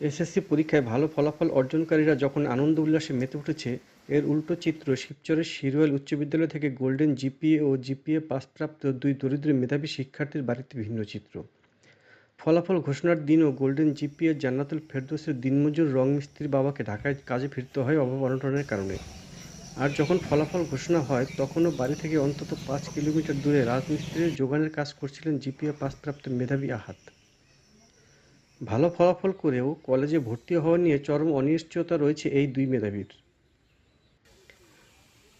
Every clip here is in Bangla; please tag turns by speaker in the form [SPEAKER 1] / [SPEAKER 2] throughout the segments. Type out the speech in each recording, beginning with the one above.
[SPEAKER 1] এসএসসি পরীক্ষায় ভালো ফলাফল অর্জনকারীরা যখন আনন্দ উল্লাসে মেতে উঠেছে, এর উল্টো চিত্র শিবচরের শিরোয়াল উচ্চ বিদ্যালয় থেকে গোল্ডেন জিপিএ ও জিপিএ পাসপ্রাপ্ত দুই দরিদ্র মেধাবী শিক্ষার্থীর বাড়িতে ভিন্ন চিত্র। ফলাফল ঘোষণার দিনও গোল্ডেন জিপিএ জান্নাতুল ফেরদোসের দিনমজুর রং মিস্ত্রির বাবাকে ঢাকায় কাজে ফিরতে হয় অভাব অনটনের কারণে। আর যখন ফলাফল ঘোষণা হয়, তখনও বাড়ি থেকে অন্তত পাঁচ কিলোমিটার দূরে রাজমিস্ত্রির যোগানের কাজ করছিলেন জিপিএ পাসপ্রাপ্ত মেধাবী আহাত। ভালো ফলাফল করেও কলেজে ভর্তি হওয়া নিয়ে চরম অনিশ্চয়তা রয়েছে এই দুই মেধাবীর।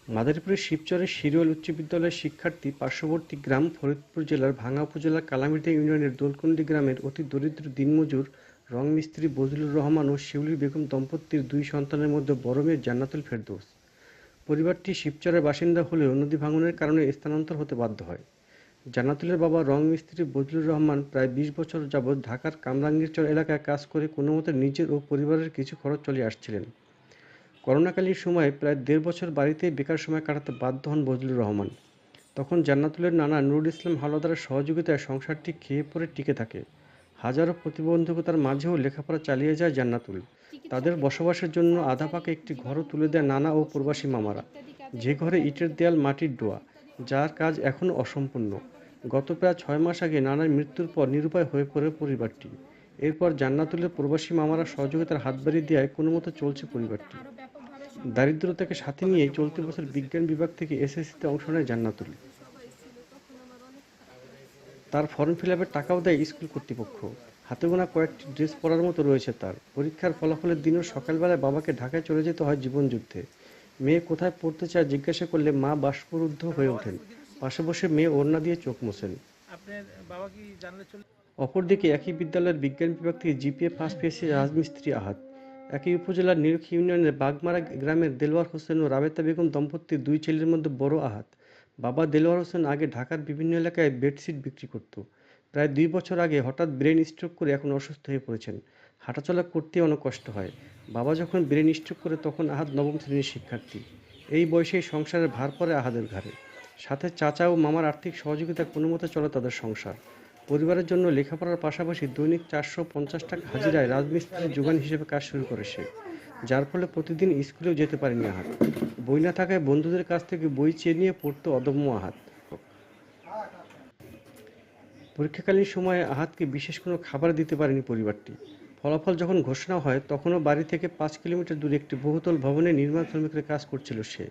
[SPEAKER 1] মাদারীপুরের শিবচরের শিরোয়াল উচ্চ বিদ্যালয়ের শিক্ষার্থী পার্শ্ববর্তী গ্রাম ফরিদপুর জেলার ভাঙ্গা উপজেলার কালামির্দা ইউনিয়নের দোলকুন্ডি গ্রামের অতি দরিদ্র দিনমজুর রং মিস্ত্রি বজলুর রহমান ও শিউলি বেগম দম্পতির দুই সন্তানের মধ্যে বড় জান্নাতুল ফেরদৌস। পরিবারটি শিবচরের বাসিন্দা হলেও নদী ভাঙনের কারণে স্থানান্তর হতে বাধ্য হয়। জান্নাতুলের বাবা রং মিস্ত্রি বজলুর রহমান প্রায় বিশ বছর যাবৎ ঢাকার কামরাঙ্গীরচর এলাকায় কাজ করে কোনো মতে নিজের ও পরিবারের কিছু খরচ চলে আসছিলেন। করোনাকালীন সময়ে প্রায় দেড় বছর বাড়িতে বেকার সময় কাটাতে বাধ্য হন বজলুর রহমান। তখন জান্নাতুলের নানা নুরুল ইসলাম হাওলাদারের সহযোগিতায় সংসারটি খেয়ে পড়ে টিকে থাকে। হাজারো প্রতিবন্ধকতার মাঝেও লেখাপড়া চালিয়ে যায় জান্নাতুল। তাদের বসবাসের জন্য আধা পাকে একটি ঘরও তুলে দেয় নানা ও প্রবাসী মামারা। যে ঘরে ইটের দেয়াল, মাটির ডোয়া যার কাজ এখনও অসম্পূর্ণ। গত প্রায় ছয় মাস আগে নানার মৃত্যুর পর নিরুপায় হয়ে পড়ে পরিবারটি। এরপর জান্নাতুলের প্রবাসী মামারা সহযোগিতার হাত বাড়িয়ে দেওয়ায় কোনো মতো চলছে পরিবারটি। দারিদ্রতাকে সাথে নিয়ে চলতি বছর বিজ্ঞান বিভাগ থেকে এসএসসিতে অংশ নেয় জান্নাতুল। তার ফর্ম ফিল টাকাও দেয় স্কুল কর্তৃপক্ষ। হাতে গোনা কয়েকটি ড্রেস পরার মতো রয়েছে তার। পরীক্ষার ফলাফলের দিনও সকালবেলায় বাবাকে ঢাকায় চলে যেতে হয় জীবনযুদ্ধে। মেয়ে কোথায় পড়তে চায় জিজ্ঞাসা করলে মা বাষ্পরুদ্ধ হয়ে ওঠেন। পাশে বসে মেয়ে ওড়না দিয়ে চোখ মোছেন। অপরদিকে একই বিদ্যালয়ের বিজ্ঞান বিভাগ থেকে জিপিএ পাস পেয়েছে রাজমিস্ত্রি আহাত। একই উপজেলার নিরুখ ইউনিয়নের বাগমারা গ্রামের দেলোয়ার হোসেন ও রাবেতা বেগম দম্পতির দুই ছেলের মধ্যে বড় আহাত। বাবা দেলোয়ার হোসেন আগে ঢাকার বিভিন্ন এলাকায় বেডশিট বিক্রি করত। প্রায় দুই বছর আগে হঠাৎ ব্রেন স্ট্রোক করে এখন অসুস্থ হয়ে পড়েছেন। হাঁটাচলা করতে অনেক কষ্ট হয়। বাবা যখন ব্রেন স্ট্রোক করে তখন আহাদ নবম শ্রেণির শিক্ষার্থী। এই বয়সেই সংসারের ভার পড়ে আহাদের ঘাড়ে। সাথে চাচা ও মামার আর্থিক সহযোগিতা কোনো মতে চলে তাদের সংসার। পরিবারের জন্য লেখাপড়ার পাশাপাশি দৈনিক চারশো পঞ্চাশ টাকা হাজিরায় রাজমিস্ত্রির যোগান হিসেবে কাজ শুরু করে সে। যার ফলে প্রতিদিন স্কুলেও যেতে পারেনি আহাত। বই না থাকায় বন্ধুদের কাছ থেকে বই চেয়ে নিয়ে পড়তো অদম্য আহাত। পরীক্ষাকালীন সময়ে আহাতকে বিশেষ কোনো খাবার দিতে পারেনি পরিবারটি। ফলাফল যখন ঘোষণা হয়, তখনও বাড়ি থেকে পাঁচ কিলোমিটার দূরে একটি বহুতল ভবনে নির্মাণ শ্রমিকের কাজ করছিল সে।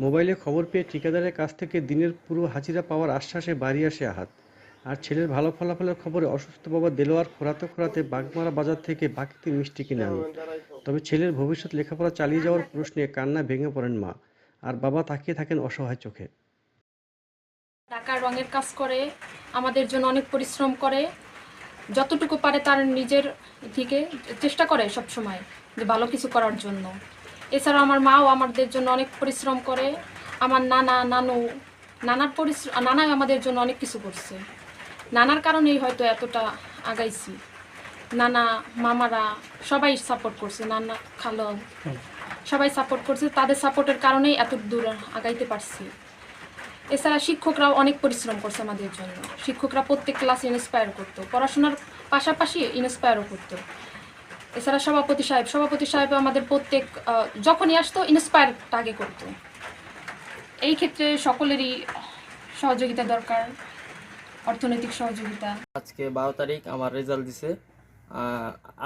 [SPEAKER 1] মোবাইলে খবর পেয়ে ঠিকাদারের কাছ থেকে দিনের পুরো হাজিরা পাওয়ার আশ্বাসে বাড়ি আসে আহাত। আর ছেলের ভালো ফলাফলের খবরে অসুস্থ বাবা দেলোয়ার খোরাতে খোরাতে বাগমারা বাজার থেকে বাকিতে মিষ্টি কিনে আনে। তবে ছেলের ভবিষ্যৎ লেখাপড়া চালিয়ে যাওয়ার প্রশ্নে কান্না ভেঙে পড়েন মা। আর বাবা তাকিয়ে থাকেন অসহায় চোখে।
[SPEAKER 2] টাকার রঙের কাজ করে আমাদের জন্য অনেক পরিশ্রম করে যতটুকু পারে তার নিজের থেকে চেষ্টা করে সব সময় যে ভালো কিছু করার জন্য। এছাড়া আমার মাও আমাদের জন্য অনেক পরিশ্রম করে আমার নানা নানু নানার পরিশ্রম নানাই আমাদের জন্য অনেক কিছু করছে। নানার কারণেই হয়তো এতটা আগাইছি। নানা মামারা সবাই সাপোর্ট করছে নানা খালো সবাই সাপোর্ট করছে তাদের সাপোর্টের কারণেই এত দূর আগাইতে পারছি। এছাড়া শিক্ষকরাও অনেক পরিশ্রম করছে আমাদের জন্য। শিক্ষকরা প্রত্যেক ক্লাসে ইন্সপায়ার করতো। পড়াশোনার পাশাপাশি ইন্সপায়ারও করতো। এছাড়া সভাপতি সাহেব সভাপতি সাহেব আমাদের প্রত্যেক যখনই আসতো ইন্সপায়ারটা আগে করতো। এই ক্ষেত্রে সকলেরই সহযোগিতা দরকার, অর্থনৈতিক সহযোগিতা।
[SPEAKER 3] আজকে বারো তারিখ, আমার রেজাল্ট দিছে।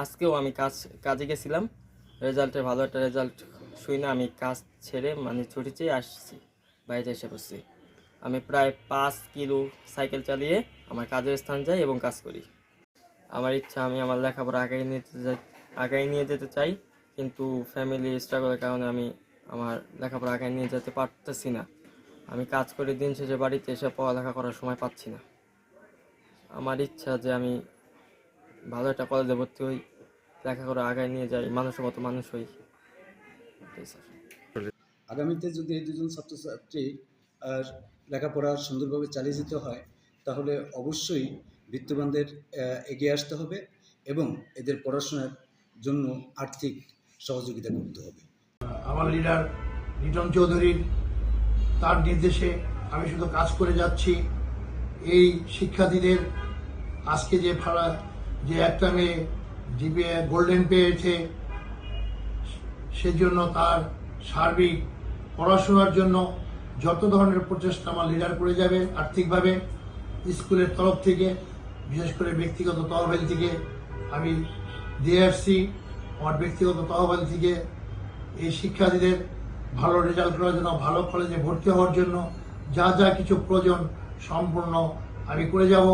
[SPEAKER 3] আজকেও আমি কাজ, কাজে গেছিলাম। রেজাল্টে ভালো একটা রেজাল্ট শুই না আমি কাজ ছেড়ে মানে ছুটি চেয়ে আসছি, বাড়িতে এসে বসছি আমি প্রায় পাঁচ কিলো সাইকেল চালিয়ে আমার কাজের স্থান যাই এবং কাজ করি। আমার ইচ্ছা, আমি আমার লেখাপড়া আগাই নিতে যাই আগাই নিয়ে যেতে চাই, কিন্তু ফ্যামিলি স্ট্রাগলের কারণে আমি আমার লেখাপড়া আগাই নিয়ে যেতে পারতেছি না। আমি কাজ করে দিন শেষে বাড়িতে এসে পড়ালেখা করার সময় পাচ্ছি না। আমার ইচ্ছা যে আমি ভালো একটা কলেজে ভর্তি হই লেখা করে আগায় নিয়ে যাই, মানুষের মতো মানুষ হই।
[SPEAKER 4] আগামীতে যদি এই দুজন ছাত্রছাত্রী লেখাপড়া সুন্দরভাবে চালিয়ে যেতে হয়, তাহলে অবশ্যই বিত্তবানদের এগিয়ে আসতে হবে এবং এদের পড়াশোনার জন্য আর্থিক সহযোগিতা করতে হবে।
[SPEAKER 5] আমার লিডার লিটন চৌধুরীর তার নির্দেশে আমি শুধু কাজ করে যাচ্ছি। এই শিক্ষার্থীদের আজকে যে ফাড়া, যে একটা মেয়ে জিপিএ গোল্ডেন পেয়েছে সেজন্য তার সার্বিক পড়াশোনার জন্য যত ধরনের প্রচেষ্টা আমার লিডার করে যাবে আর্থিকভাবে, স্কুলের তরফ থেকে, বিশেষ করে ব্যক্তিগত তহবিল থেকে, আমি দিয়ে আসছি আমার ব্যক্তিগত তহবিল থেকে, এই শিক্ষার্থীদের ভালো রেজাল্ট করার জন্য, ভালো কলেজে ভর্তি হওয়ার জন্য যা যা কিছু প্রয়োজন সম্পূর্ণ আমি করে যাব।